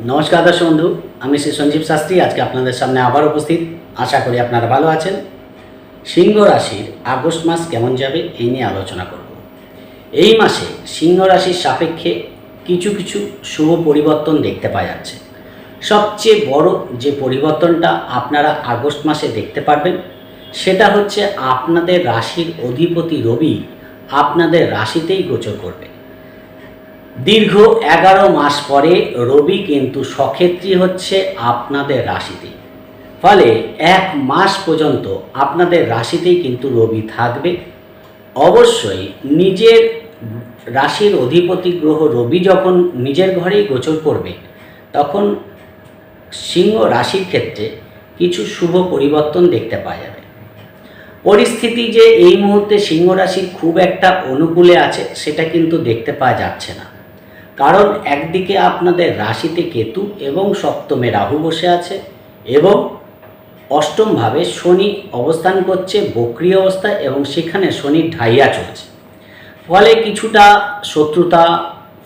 নমস্কার দর্শক বন্ধু, আমি শ্রী সঞ্জীব শাস্ত্রী, আজকে আপনাদের সামনে আবার উপস্থিত। আশা করি আপনারা ভালো আছেন। সিংহ রাশির আগস্ট মাস কেমন যাবে এই নিয়ে আলোচনা করব। এই মাসে সিংহ রাশির সাপেক্ষে কিছু কিছু শুভ পরিবর্তন দেখতে পাওয়া যাচ্ছে। সবচেয়ে বড় যে পরিবর্তনটা আপনারা আগস্ট মাসে দেখতে পারবেন, সেটা হচ্ছে আপনাদের রাশির অধিপতি রবি আপনাদের রাশিতেই গোচর করবে। দীর্ঘ এগারো মাস পরে রবি কিন্তু সক্ষেত্রী হচ্ছে আপনাদের রাশিতে। ফলে এক মাস পর্যন্ত আপনাদের রাশিতেই কিন্তু রবি থাকবে। অবশ্যই নিজের রাশির অধিপতি গ্রহ রবি যখন নিজের ঘরেই গোচর করবে, তখন সিংহ রাশির ক্ষেত্রে কিছু শুভ পরিবর্তন দেখতে পাওয়া যাবে। পরিস্থিতি যে এই মুহূর্তে সিংহ রাশির খুব একটা অনুকূলে আছে, সেটা কিন্তু দেখতে পাওয়া যাচ্ছে না। কারণ একদিকে আপনাদের রাশিতে কেতু এবং সপ্তমে রাহু বসে আছে এবং অষ্টমভাবে শনি অবস্থান করছে বক্রি অবস্থায় এবং সেখানে শনির ঢাইয়া চলছে। ফলে কিছুটা শত্রুতা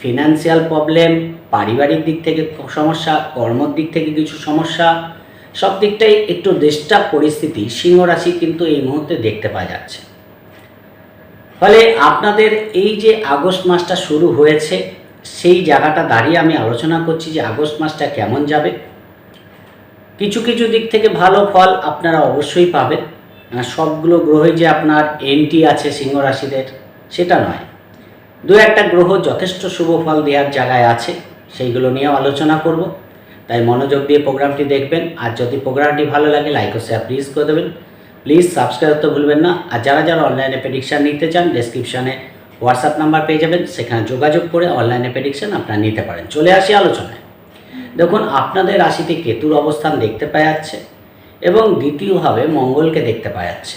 ফিনান্সিয়াল প্রবলেম পারিবারিক দিক থেকে সমস্যা, কর্মর দিক থেকে কিছু সমস্যা, সব দিকটাই একটু ডিস্টার্ব পরিস্থিতি, সিংহ রাশি কিন্তু এই মুহূর্তে দেখতে পাওয়া যাচ্ছে। ফলে আপনাদের এই যে আগস্ট মাসটা শুরু হয়েছে সেই জায়গাটা দাঁড়িয়ে আমি আলোচনা করছি যে আগস্ট মাসটা কেমন যাবে। কিছু কিছু দিক থেকে ভালো ফল আপনারা অবশ্যই পাবেন। সবগুলো গ্রহে যে আপনার এন্টি আছে সিংহ রাশিদের, সেটা নয়। দু একটা গ্রহ যথেষ্ট শুভ ফল দেওয়ার জায়গায় আছে, সেইগুলো নিয়েও আলোচনা করব। তাই মনোযোগ দিয়ে প্রোগ্রামটি দেখবেন। আর যদি প্রোগ্রামটি ভালো লাগে লাইক ও শেয়ার প্লিজ করে দেবেন। প্লিজ সাবস্ক্রাইব করতে ভুলবেন না। আর যারা যারা অনলাইনে প্রেডিকশান নিতে চান ডেসক্রিপশানে হোয়াটসঅ্যাপ নাম্বার পেয়ে যাবেন, সেখানে যোগাযোগ করে অনলাইনে প্রেডিকশান আপনারা নিতে পারেন। চলে আসি আলোচনায়। দেখুন, আপনাদের রাশিতে কেতুর অবস্থান দেখতে পাওয়া যাচ্ছে এবং দ্বিতীয়ভাবে মঙ্গলকে দেখতে পাওয়া যাচ্ছে।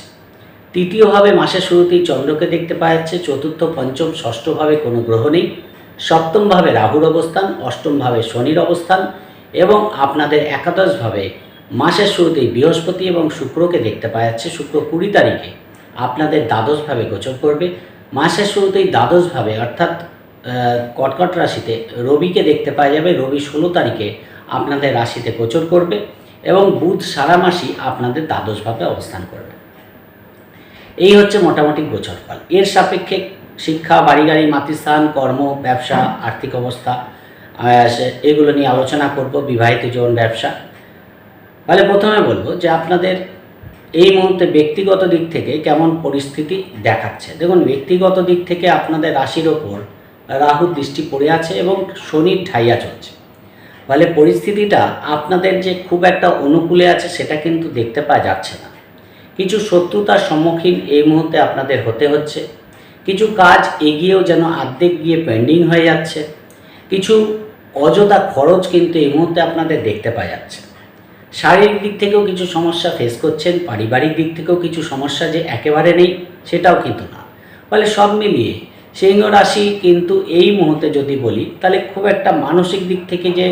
তৃতীয়ভাবে মাসের শুরুতেই চন্দ্রকে দেখতে পাওয়া যাচ্ছে, চতুর্থ, পঞ্চম ষষ্ঠভাবে কোনো গ্রহ নেই। সপ্তমভাবে রাহুর অবস্থান অষ্টমভাবে শনির অবস্থান এবং আপনাদের একাদশভাবে মাসের শুরুতেই বৃহস্পতি এবং শুক্রকে দেখতে পাওয়া যাচ্ছে। শুক্র কুড়ি তারিখে আপনাদের দ্বাদশভাবে গোচর করবে। মাসের শুরুতেই দ্বাদশভাবে, অর্থাৎ কটকট রাশিতে রবিকে দেখতে পাওয়া যাবে। রবি ষোলো তারিখে আপনাদের রাশিতে গোচর করবে এবং বুধ সারা মাসই আপনাদের দ্বাদশভাবে অবস্থান করবে। এই হচ্ছে মোটামুটি গোচর ফল এর সাপেক্ষে শিক্ষা বাড়ি গাড়ি মাতৃস্থান, কর্ম, ব্যবসা, আর্থিক অবস্থা এগুলো নিয়ে আলোচনা করব, বিবাহিত জীবন, ব্যবসা। তাহলে প্রথমে বলব যে আপনাদের এই মুহূর্তে ব্যক্তিগত দিক থেকে কেমন পরিস্থিতি দেখাচ্ছে? দেখুন, ব্যক্তিগত দিক থেকে আপনাদের রাশির ওপর রাহুর দৃষ্টি পড়ে আছে এবং শনির ঠাইয়া চলছে। ফলে পরিস্থিতিটা আপনাদের যে খুব একটা অনুকূলে আছে সেটা কিন্তু দেখতে পাওয়া যাচ্ছে না। কিছু শত্রুতার সম্মুখীন এই মুহূর্তে আপনাদের হতে হচ্ছে। কিছু কাজ এগিয়েও যেন আর্ধেক গিয়ে পেন্ডিং হয়ে যাচ্ছে। কিছু অযথা খরচ কিন্তু এই মুহূর্তে আপনাদের দেখতে পাওয়া যাচ্ছে। শারীরিক দিক থেকেও কিছু সমস্যা ফেস করছেন, পারিবারিক দিক থেকেও কিছু সমস্যা যে একেবারে নেই, সেটাও কিন্তু না। ফলে সব মিলিয়ে সিংহ রাশি কিন্তু এই মুহূর্তে যদি বলি, তাহলে খুব একটা মানসিক দিক থেকে যে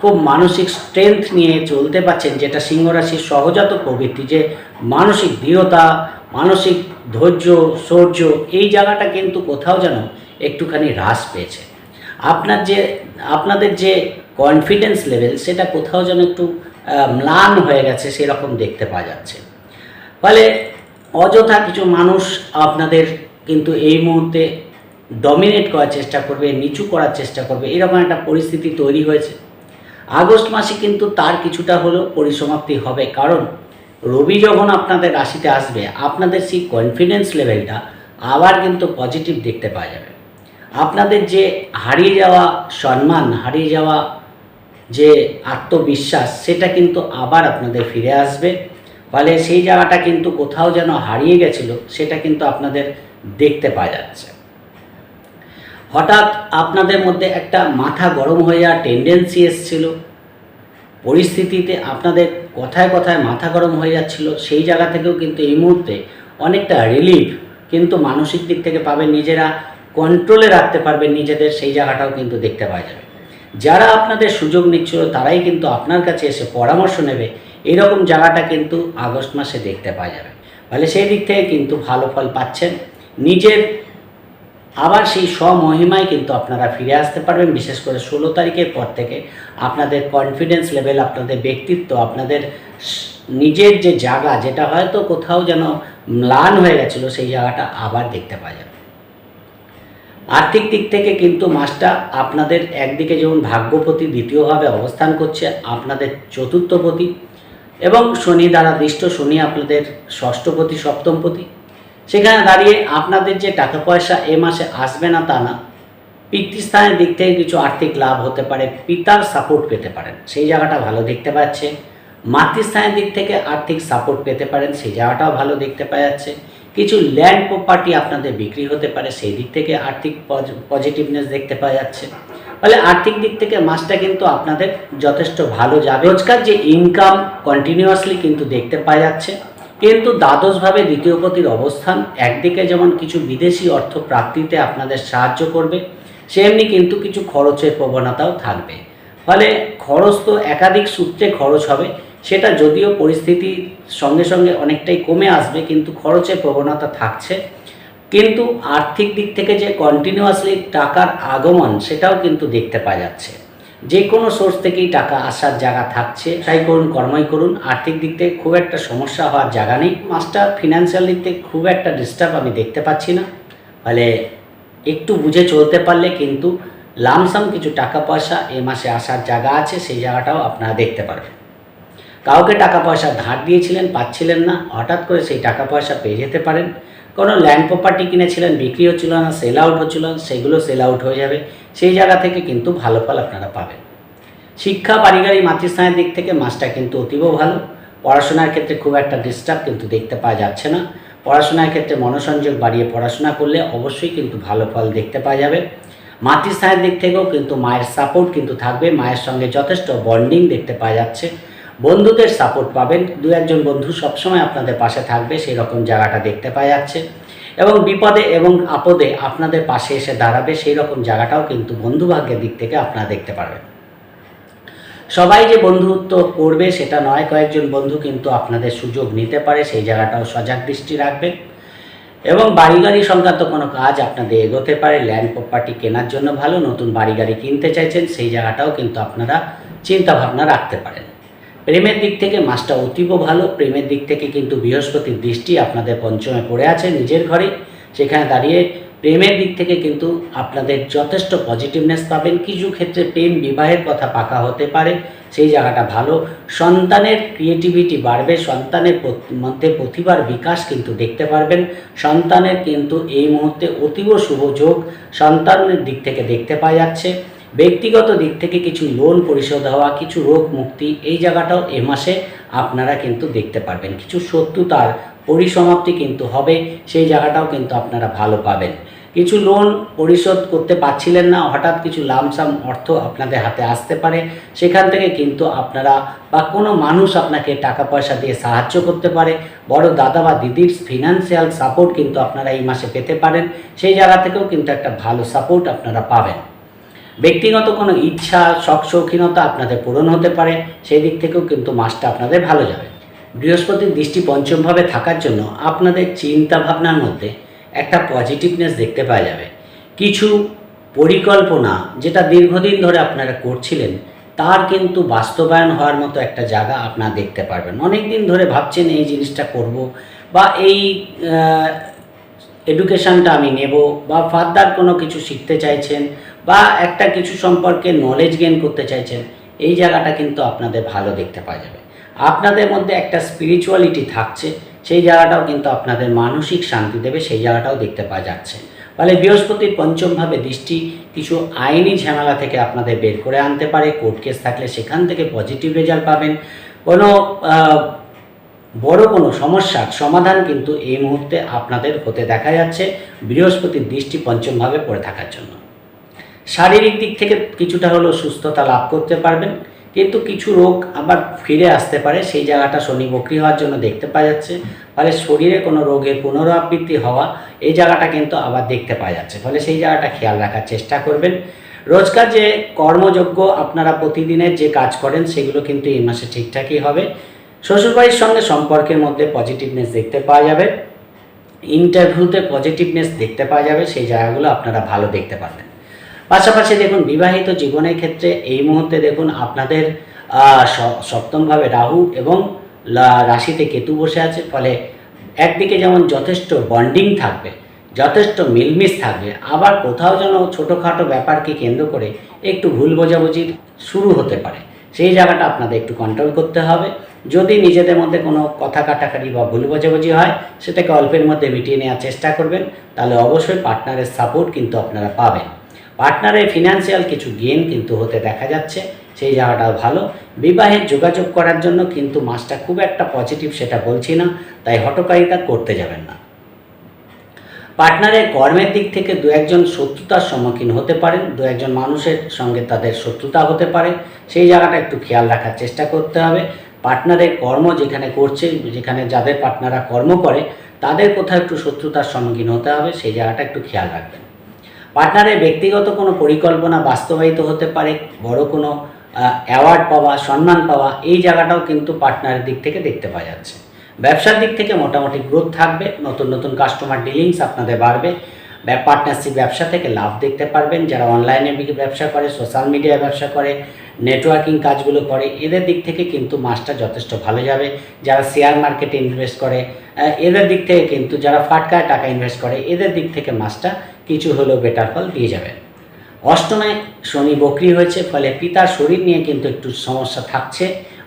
খুব মানসিক স্ট্রেংথ নিয়ে চলতে পারছেন, যেটা সিংহ রাশির সহজাত প্রবৃত্তি যে মানসিক দৃঢ়তা, মানসিক ধৈর্য শৌর্য এই জায়গাটা কিন্তু কোথাও যেন একটুখানি হ্রাস পেয়েছে। আপনার যে, আপনাদের যে কনফিডেন্স লেভেল সেটা কোথাও যেন একটু ম্লান হয়ে গেছে, সেরকম দেখতে পাওয়া যাচ্ছে। ফলে অযথা কিছু মানুষ আপনাদের কিন্তু এই মুহূর্তে ডমিনেট করার চেষ্টা করবে, নিচু করার চেষ্টা করবে, এরকম একটা পরিস্থিতি তৈরি হয়েছে। আগস্ট মাসে কিন্তু তার কিছুটা হলেও পরিসমাপ্তি হবে, কারণ রবি যখন আপনাদের রাশিতে আসবে, আপনাদের সেই কনফিডেন্স লেভেলটা আবার কিন্তু পজিটিভ দেখতে পাওয়া যাবে। আপনাদের যে হারিয়ে যাওয়া সম্মান, হারিয়ে যাওয়া যে আত্মবিশ্বাস, সেটা কিন্তু আবার আপনাদের ফিরে আসবে। ফলে সেই জায়গাটা কিন্তু কোথাও যেন হারিয়ে গেছিল, সেটা কিন্তু আপনাদের দেখতে পাওয়া যাচ্ছে। হঠাৎ আপনাদের মধ্যে একটা মাথা গরম হয়ে যাওয়ার টেন্ডেন্সি এসছিল। পরিস্থিতিতে আপনাদের কথায় কথায় মাথা গরম হয়ে যাচ্ছিল। সেই জায়গা থেকেও কিন্তু এই মুহূর্তে অনেকটা রিলিফ কিন্তু মানসিক দিক থেকে পাবেন, নিজেরা কন্ট্রোলে রাখতে পারবেন, নিজেদের সেই জায়গাটাও কিন্তু দেখতে পাওয়া যাবে। যারা আপনাদের সুযোগ নিচ্ছিল, তারাই কিন্তু আপনার কাছে এসে পরামর্শ নেবে। এরকম জায়গাটা কিন্তু আগস্ট মাসে দেখতে পাওয়া যাবে। ফলে সেই দিক থেকে কিন্তু ভালো ফল পাচ্ছেন। নিজের আবার সেই স্বমহিমায় কিন্তু আপনারা ফিরে আসতে পারবেন, বিশেষ করে ষোলো তারিখের পর থেকে। আপনাদের কনফিডেন্স লেভেল আপনাদের ব্যক্তিত্ব, আপনাদের নিজের যে জায়গা, যেটা হয়তো কোথাও যেন ম্লান হয়ে গেছিল, সেই জায়গাটা আবার দেখতে পাওয়া যাবে। আর্থিক দিক থেকে কিন্তু মাসটা আপনাদের একদিকে যেমন ভাগ্যপতি, দ্বিতীয়ভাবে অবস্থান করছে আপনাদের চতুর্থপতি এবং শনি দ্বারা দৃষ্ট, শনি আপনাদের ষষ্ঠপতি, সপ্তমপতি। সেখানে দাঁড়িয়ে আপনাদের যে টাকা পয়সা এ মাসে আসবে না তা না, পিতৃস্থানের দিক থেকে কিছু আর্থিক লাভ হতে পারে, পিতার সাপোর্ট পেতে পারেন। সেই জায়গাটা ভালো দেখতে পাচ্ছে। মাতৃস্থানের দিক থেকে আর্থিক সাপোর্ট পেতে পারেন, সেই জায়গাটাও ভালো দেখতে পাওয়া যাচ্ছে। কিছু ল্যান্ড প্রপার্টি আপনাদের বিক্রি হতে পারে, সেই দিক থেকে আর্থিক পজিটিভনেস দেখতে পাওয়া যাচ্ছে। ফলে আর্থিক দিক থেকে মাসটা কিন্তু আপনাদের যথেষ্ট ভালো যাবে। রোজকার যে ইনকাম কন্টিনিউয়াসলি কিন্তু দেখতে পাওয়া যাচ্ছে। কিন্তু দ্বাদশভাবে দ্বিতীয় পতির অবস্থান, একদিকে যেমন কিছু বিদেশি অর্থ প্রাপ্তিতে আপনাদের সাহায্য করবে, সেমনি কিন্তু কিছু খরচের প্রবণতাও থাকবে। ফলে খরচ তো একাধিক সূত্রে খরচ হবে সেটা যদিও পরিস্থিতির সঙ্গে সঙ্গে অনেকটাই কমে আসবে, কিন্তু খরচের প্রবণতা থাকছে। কিন্তু আর্থিক দিক থেকে যে কন্টিনিউয়াসলি টাকার আগমন, সেটাও কিন্তু দেখতে পাওয়া যাচ্ছে। যে কোনো সোর্স থেকেই টাকা আসার জায়গা থাকছে। তাই করুন, কর্মই করুন। আর্থিক দিক থেকে খুব একটা সমস্যা হওয়ার জায়গা নেই। মাসটা ফিনান্সিয়াল দিক থেকে খুব একটা ডিস্টার্ব আমি দেখতে পাচ্ছি না। ফলে একটু বুঝে চলতে পারলে কিন্তু লামসাম কিছু টাকা পয়সা এ মাসে আসার জায়গা আছে, সেই জায়গাটাও আপনারা দেখতে পারবেন। কাউকে টাকা পয়সা ধার দিয়েছিলেন, পাচ্ছিলেন না, হঠাৎ করে সেই টাকা পয়সা পেয়ে যেতে পারেন। কোনো ল্যান্ড প্রপার্টি কিনেছিলেন, বিক্রি হচ্ছিল না সেল আউট হচ্ছিল না, সেগুলো সেল আউট হয়ে যাবে। সেই জায়গা থেকে কিন্তু ভালো ফল আপনারা পাবেন। শিক্ষা পারিবারিক মাতৃস্থানের দিক থেকে মাসটা কিন্তু অতীব ভালো। পড়াশোনার ক্ষেত্রে খুব একটা ডিস্টার্ব কিন্তু দেখতে পাওয়া যাচ্ছে না। পড়াশোনার ক্ষেত্রে মনোসংযোগ বাড়িয়ে পড়াশোনা করলে অবশ্যই কিন্তু ভালো ফল দেখতে পাওয়া যাবে। মাতৃস্থানের দিক থেকেও কিন্তু মায়ের সাপোর্ট কিন্তু থাকবে। মায়ের সঙ্গে যথেষ্ট বন্ডিং দেখতে পাওয়া যাচ্ছে। বন্ধুদের সাপোর্ট পাবেন। দু একজন বন্ধু সবসময় আপনাদের পাশে থাকবে সেই রকম জায়গাটা দেখতে পাওয়া যাচ্ছে। এবং বিপদে এবং আপদে আপনাদের পাশে এসে দাঁড়াবে সেই রকম জায়গাটাও কিন্তু বন্ধুভাগ্যের দিক থেকে আপনারা দেখতে পারবেন। সবাই যে বন্ধুত্ব করবে, সেটা নয়, কয়েকজন বন্ধু কিন্তু আপনাদের সুযোগ নিতে পারে, সেই জায়গাটাও সজাগ দৃষ্টি রাখবেন। এবং বাড়ি গাড়ি সংক্রান্ত কোনো কাজ আপনাদের এগোতে পারে ল্যান্ড প্রপার্টি কেনার জন্য ভালো, নতুন বাড়ি গাড়ি কিনতে চাইছেন, সেই জায়গাটাও কিন্তু আপনারা চিন্তা ভাবনা রাখতে পারেন। প্রেমের দিক থেকে মাসটা অতীব ভালো, প্রেমের দিক থেকে কিন্তু বৃহস্পতির দৃষ্টি আপনাদের পঞ্চমে পড়ে আছে নিজের ঘরে। সেখানে দাঁড়িয়ে প্রেমের দিক থেকে কিন্তু আপনাদের যথেষ্ট পজিটিভনেস পাবেন। কিছু ক্ষেত্রে প্রেম বিবাহের কথা পাকা হতে পারে, সেই জায়গাটা ভালো। সন্তানের ক্রিয়েটিভিটি বাড়বে, সন্তানের মধ্যে প্রতিভার বিকাশ কিন্তু দেখতে পারবেন। সন্তানের কিন্তু এই মুহূর্তে অতীব শুভ যোগ সন্তানের দিক থেকে দেখতে পাওয়া যাচ্ছে। ব্যক্তিগত দিক থেকে কিছু লোন পরিশোধ হওয়া, কিছু রোগ মুক্তি, এই জায়গাটাও এ মাসে আপনারা কিন্তু দেখতে পারবেন। কিছু শত্রুতার পরিসমাপ্তি কিন্তু হবে, সেই জায়গাটাও কিন্তু আপনারা ভালো পাবেন। কিছু লোন পরিশোধ করতে পারছিলেন না, হঠাৎ কিছু লামসাম অর্থ আপনাদের হাতে আসতে পারে, সেখান থেকে কিন্তু আপনারা বা কোনো মানুষ আপনাকে টাকা পয়সা দিয়ে সাহায্য করতে পারে, বড় দাদা বা দিদির ফিনান্সিয়াল সাপোর্ট কিন্তু আপনারা এই মাসে পেতে পারেন, সেই জায়গা থেকেও কিন্তু একটা ভালো সাপোর্ট আপনারা পাবেন। ব্যক্তিগত কোনো ইচ্ছা, শখ, শৌখিনতা আপনাদের পূরণ হতে পারে, সেই দিক থেকেও কিন্তু মাসটা আপনাদের ভালো যাবে। বৃহস্পতির দৃষ্টি পঞ্চমভাবে থাকার জন্য আপনাদের চিন্তা ভাবনার মধ্যে একটা পজিটিভনেস দেখতে পাওয়া যাবে। কিছু পরিকল্পনা যেটা দীর্ঘদিন ধরে আপনারা করছিলেন, তার কিন্তু বাস্তবায়ন হওয়ার মতো একটা জায়গা আপনারা দেখতে পারবেন। অনেক দিন ধরে ভাবছেন এই জিনিসটা করব বা এই এডুকেশনটা আমি নেব বা ফার্দার কোনো কিছু শিখতে চাইছেন বা একটা কিছু সম্পর্কে নলেজ গেইন করতে চাইছেন, এই জায়গাটা কিন্তু আপনাদের ভালো দেখতে পাওয়া যাবে। আপনাদের মধ্যে একটা স্পিরিচুয়ালিটি থাকছে, সেই জায়গাটাও কিন্তু আপনাদের মানসিক শান্তি দেবে, সেই জায়গাটাও দেখতে পাওয়া যাচ্ছে। ফলে বৃহস্পতির পঞ্চমভাবে দৃষ্টি কিছু আইনি ঝামেলা থেকে আপনাদের বের করে আনতে পারে কোর্ট কেস থাকলে সেখান থেকে পজিটিভ রেজাল্ট পাবেন। কোনো বড় কোনো সমস্যার সমাধান কিন্তু এই মুহূর্তে আপনাদের হতে দেখা যাচ্ছে বৃহস্পতির দৃষ্টি পঞ্চমভাবে পড়ে থাকার জন্য। শারীরিক দিক থেকে কিছুটা হলেও সুস্থতা লাভ করতে পারবেন। কিন্তু কিছু রোগ আবার ফিরে আসতে পারে, সেই জায়গাটা শনি বক্রি হওয়ার জন্য দেখতে পাওয়া যাচ্ছে। ফলে শরীরে কোনো রোগের পুনরাবৃত্তি হওয়া, এই জায়গাটা কিন্তু আবার দেখতে পাওয়া যাচ্ছে। ফলে সেই জায়গাটা খেয়াল রাখার চেষ্টা করবেন। রোজকার যে কর্মযোগ্য আপনারা প্রতিদিনের যে কাজ করেন, সেগুলো কিন্তু এই মাসে ঠিকঠাকই হবে। শ্বশুরবাড়ির সঙ্গে সম্পর্কের মধ্যে পজিটিভনেস দেখতে পাওয়া যাবে। ইন্টারভিউতে পজিটিভনেস দেখতে পাওয়া যাবে। সেই জায়গাগুলো আপনারা ভালো দেখতে পারবেন। পাশাপাশি দেখুন, বিবাহিত জীবনের ক্ষেত্রে এই মুহূর্তে দেখুন, আপনাদের সপ্তমভাবে রাহু এবং রাশিতে কেতু বসে আছে, ফলে একদিকে যেমন যথেষ্ট বন্ডিং থাকবে, যথেষ্ট মিলমিশ থাকবে, আবার কোথাও যেন ছোটোখাটো ব্যাপারকে কেন্দ্র করে একটু ভুল বোঝাবুঝির শুরু হতে পারে। সেই জায়গাটা আপনাদের একটু কন্ট্রোল করতে হবে। যদি নিজেদের মধ্যে কোনো কথা কাটাকাটি বা ভুল বোঝাবুঝি হয়, সেটাকে অল্পের মধ্যে মিটিয়ে নেওয়ার চেষ্টা করবেন, তাহলে অবশ্যই পার্টনারের সাপোর্ট কিন্তু আপনারা পাবেন। পার্টনারের ফিনান্সিয়াল কিছু গেন কিন্তু হতে দেখা যাচ্ছে, সেই জায়গাটাও ভালো। বিবাহের যোগাযোগ করার জন্য কিন্তু মাসটা খুব একটা পজিটিভ সেটা বলছি না, তাই হটকারিতা করতে যাবেন না। পার্টনারের কর্মের দিক থেকে দু একজন শত্রুতার সম্মুখীন হতে পারেন, দু একজন মানুষের সঙ্গে তাদের শত্রুতা হতে পারে। সেই জায়গাটা একটু খেয়াল রাখার চেষ্টা করতে হবে। পার্টনারের কর্ম যেখানে করছে, যেখানে যাদের পার্টনাররা কর্ম করে, তাদের কোথাও একটু শত্রুতার সম্মুখীন হতে হবে, সেই জায়গাটা একটু খেয়াল রাখবেন। পার্টনারের ব্যক্তিগত কোনো পরিকল্পনা বাস্তবায়িত হতে পারে, বড় কোনো অ্যাওয়ার্ড পাওয়া, সম্মান পাওয়া, এই জায়গাটাও কিন্তু পার্টনারের দিক থেকে দেখতে পাওয়া যাচ্ছে। ব্যবসার দিক থেকে মোটামুটি গ্রোথ থাকবে, নতুন নতুন কাস্টমার ডিলিংস আপনাদের বাড়বে পার্টনারশিপ ব্যবসা থেকে লাভ দেখতে পারবেন, যারা অনলাইনে ব্যবসা করে সোশ্যাল মিডিয়ায় ব্যবসা করে নেটওয়ার্কিং কাজগুলো করে, এদের দিক থেকে কিন্তু মাসটা যথেষ্ট ভালো যাবে। যারা শেয়ার মার্কেটে ইনভেস্ট করে এদের দিক থেকে কিন্তু, যারা ফাটকায় টাকা ইনভেস্ট করে, এদের দিক থেকে মাসটা কিছু হলেও বেটার ফল দিয়ে যাবেন। অষ্টমে শনি বকরি হয়েছে, ফলে পিতার শরীর নিয়ে কিন্তু একটু সমস্যা থাকছে।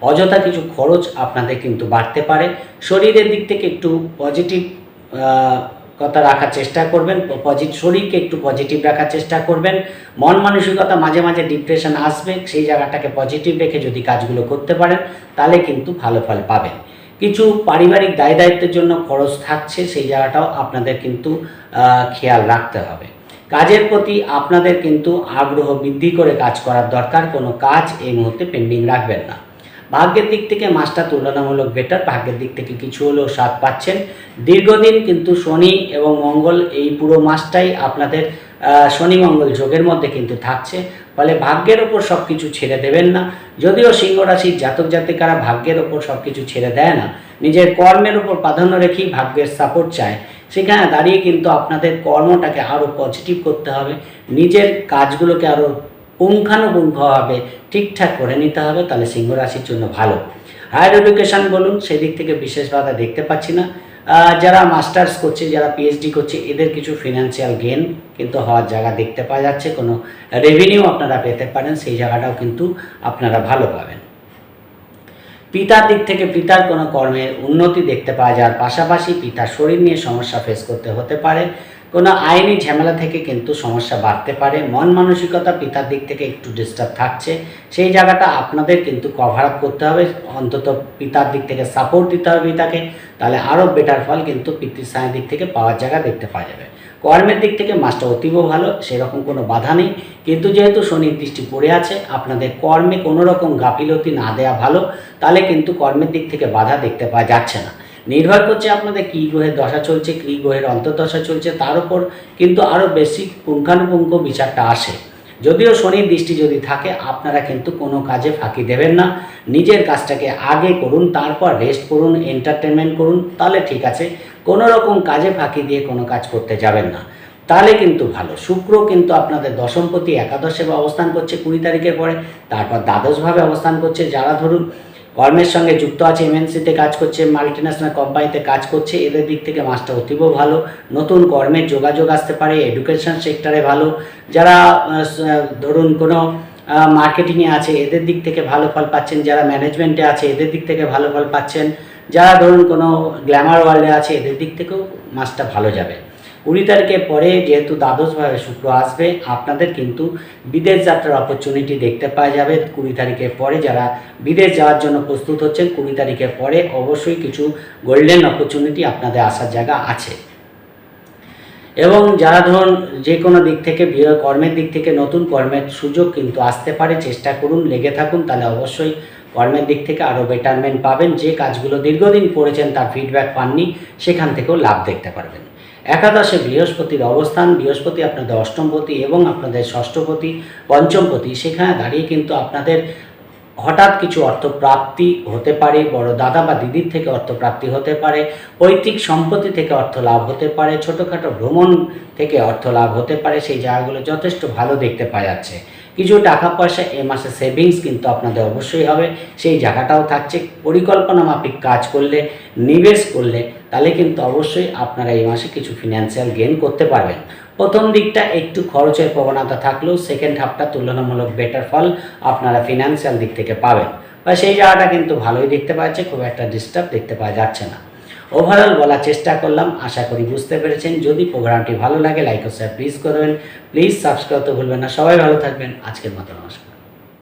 অযথা কিছু খরচ আপনাদের কিন্তু বাড়তে পারে। শরীরের দিক থেকে একটু পজিটিভ কথা রাখার চেষ্টা করবেন পজিটিভ শরীরকে একটু পজিটিভ রাখার চেষ্টা করবেন। মন মানসিকতা মাঝে মাঝে ডিপ্রেশন আসবে, সেই জায়গাটাকে পজিটিভ রেখে যদি কাজগুলো করতে পারেন, তাহলে কিন্তু ভালো ফল পাবেন। কিছু পারিবারিক দায় দায়িত্বের জন্য খরচ থাকছে, সেই জায়গাটাও আপনাদের কিন্তু খেয়াল রাখতে হবে। কাজের প্রতি আপনাদের কিন্তু আগ্রহ বৃদ্ধি করে কাজ করার দরকার, কোনো কাজ এই মুহূর্তে পেন্ডিং রাখবেন না। ভাগ্যের দিক থেকে মাসটা তুলনামূলক বেটার ভাগ্যের দিক থেকে কিছু হলেও স্বাদ পাচ্ছেন। দীর্ঘদিন কিন্তু শনি এবং মঙ্গল এই পুরো মাসটাই আপনাদের শনি মঙ্গল যোগের মধ্যে কিন্তু থাকছে। ফলে ভাগ্যের ওপর সব কিছু ছেড়ে দেবেন না। যদিও সিংহ রাশির জাতক জাতিকারা ভাগ্যের ওপর সব কিছু ছেড়ে দেয় না। নিজের কর্মের ওপর প্রাধান্য রেখেই ভাগ্যের সাপোর্ট চায়। সেখানে দাঁড়িয়ে কিন্তু আপনাদের কর্মটাকে আরও পজিটিভ করতে হবে। নিজের কাজগুলোকে আরও পুঙ্খানুপুঙ্খভাবে ঠিকঠাক করে নিতে হবে। তাহলে সিংহ রাশির জন্য ভালো। হায়ার এডুকেশন বলুন, সেদিক থেকে বিশেষ বাধা দেখতে পাচ্ছি না। যারা মাস্টার্স করছে, যারা পিএইচডি করছে, এদের কিছু ফিনান্সিয়াল গেন কিন্তু হওয়ার জায়গা দেখতে পাওয়া যাচ্ছে। কোনো রেভিনিউ আপনারা পেতে পারেন, সেই জায়গাটাও কিন্তু আপনারা ভালো পাবেন। পিতার দিক থেকে পিতার কোনো কর্মের উন্নতি দেখতে পাওয়া যাওয়ার পাশাপাশি পিতার শরীর নিয়ে সমস্যা ফেস করতে হতে পারে। কোনো আইনি ঝামেলা থেকে কিন্তু সমস্যা বাড়তে পারে। মন মানসিকতা পিতার দিক থেকে একটু ডিস্টার্ব থাকছে। সেই জায়গাটা আপনাদের কিন্তু কভার আপ করতে হবে। অন্তত পিতার দিক থেকে সাপোর্ট দিতে হবে পিতাকে। তাহলে আরও বেটার ফল কিন্তু পিতৃ পিতৃস্থানের দিক থেকে পাওয়ার জায়গা দেখতে পাওয়া যাবে। কর্মের দিক থেকে মাসটা অতীব ভালো, সেরকম কোনো বাধা নেই। কিন্তু যেহেতু শনির দৃষ্টি পড়ে আছে, আপনাদের কর্মে কোনো রকম গাফিলতি না দেওয়া ভালো। তাহলে কিন্তু কর্মের দিক থেকে বাধা দেখতে পাওয়া যাচ্ছে না। নির্ভর করছে আপনাদের কী গ্রহের দশা চলছে, কী গ্রহের অন্তর্দশা চলছে, তার উপর কিন্তু আরও বেশি পুঙ্খানুপুঙ্খ বিচারটা আসে। যদিও শনির দৃষ্টি যদি থাকে, আপনারা কিন্তু কোনো কাজে ফাঁকি দেবেন না। নিজের কাজটাকে আগে করুন, তারপর রেস্ট করুন এন্টারটেনমেন্ট করুন, তাহলে ঠিক আছে। কোনো রকম কাজে ফাঁকি দিয়ে কোনো কাজ করতে যাবেন না। তাহলে কিন্তু ভালো। শুক্র কিন্তু আপনাদের দশমপতি, একাদশে অবস্থান করছে কুড়ি তারিখের পরে, তারপর দ্বাদশভাবে অবস্থান করছে। যারা ধরুন কর্মের সঙ্গে যুক্ত আছে এমএনসিতে কাজ করছে মাল্টিন্যাশনাল কোম্পানিতে কাজ করছে, এদের দিক থেকে মাসটা অতীব ভালো। নতুন কর্মের যোগাযোগ আসতে পারে এডুকেশন সেক্টরে ভালো। যারা ধরুন কোনো মার্কেটিংয়ে আছে, এদের দিক থেকে ভালো ফল পাচ্ছেন। যারা ম্যানেজমেন্টে আছে, এদের দিক থেকে ভালো ফল পাচ্ছেন। যারা ধরুন কোনো গ্ল্যামার ওয়ার্ল্ডে আছে, এদের দিক থেকেও মাসটা ভালো যাবে। কুড়ি তারিখের পরে যেহেতু দ্বাদশভাবে শুক্র আসবে, আপনাদের কিন্তু বিদেশ যাত্রার অপরচুনিটি দেখতে পাওয়া যাবে। কুড়ি তারিখের পরে যারা বিদেশ যাওয়ার জন্য প্রস্তুত হচ্ছেন, কুড়ি তারিখের পরে অবশ্যই কিছু গোল্ডেন অপরচুনিটি আপনাদের আসার জায়গা আছে। এবং যারা ধরুন যে কোনো দিক থেকে কর্মের দিক থেকে নতুন কর্মের সুযোগ কিন্তু আসতে পারে, চেষ্টা করুন, লেগে থাকুন, তাহলে অবশ্যই কর্মের দিক থেকে আরও বেটারমেন্ট পাবেন। যে কাজগুলো দীর্ঘদিন করেছেন, তার ফিডব্যাক পাননি, সেখান থেকেও লাভ দেখতে পারবেন। একাদশে বৃহস্পতির অবস্থান, বৃহস্পতি আপনাদের অষ্টমপতি এবং আপনাদের ষষ্ঠপতি পঞ্চমপতি সেখানে দাঁড়িয়ে কিন্তু আপনাদের হঠাৎ কিছু অর্থপ্রাপ্তি হতে পারে, বড় দাদা বা দিদির থেকে অর্থপ্রাপ্তি হতে পারে, পৈতৃক সম্পত্তি থেকে অর্থ লাভ হতে পারে, ছোটোখাটো ভ্রমণ থেকে অর্থ লাভ হতে পারে, সেই জায়গাগুলো যথেষ্ট ভালো দেখতে পাওয়া যাচ্ছে। কিছু টাকা পয়সা এ মাসে সেভিংস কিন্তু আপনাদের অবশ্যই হবে। সেই জায়গাটাও থাকছে। পরিকল্পনা মাফিক কাজ করলে, নিবেশ করলে, তাহলে কিন্তু অবশ্যই আপনারা এই মাসে কিছু ফিনান্সিয়াল গেন করতে পারবেন। প্রথম দিকটা একটু খরচের প্রবণতা থাকলেও সেকেন্ড হাফটা তুলনামূলক বেটার ফল আপনারা ফিনান্সিয়াল দিক থেকে পাবেন। বা সেই জায়গাটা কিন্তু ভালোই দেখতে পাচ্ছে, খুব একটা ডিস্টার্ব দেখতে পাওয়া যাচ্ছে না। ওভারঅল বলার চেষ্টা করলাম, আশা করি বুঝতে পেরেছেন। যদি প্রোগ্রামটি ভালো লাগে লাইক ও শেয়ার প্লিজ করবেন। প্লিজ সাবস্ক্রাইব তো ভুলবেন না। সবাই ভালো থাকবেন। আজকের মতো নমস্কার।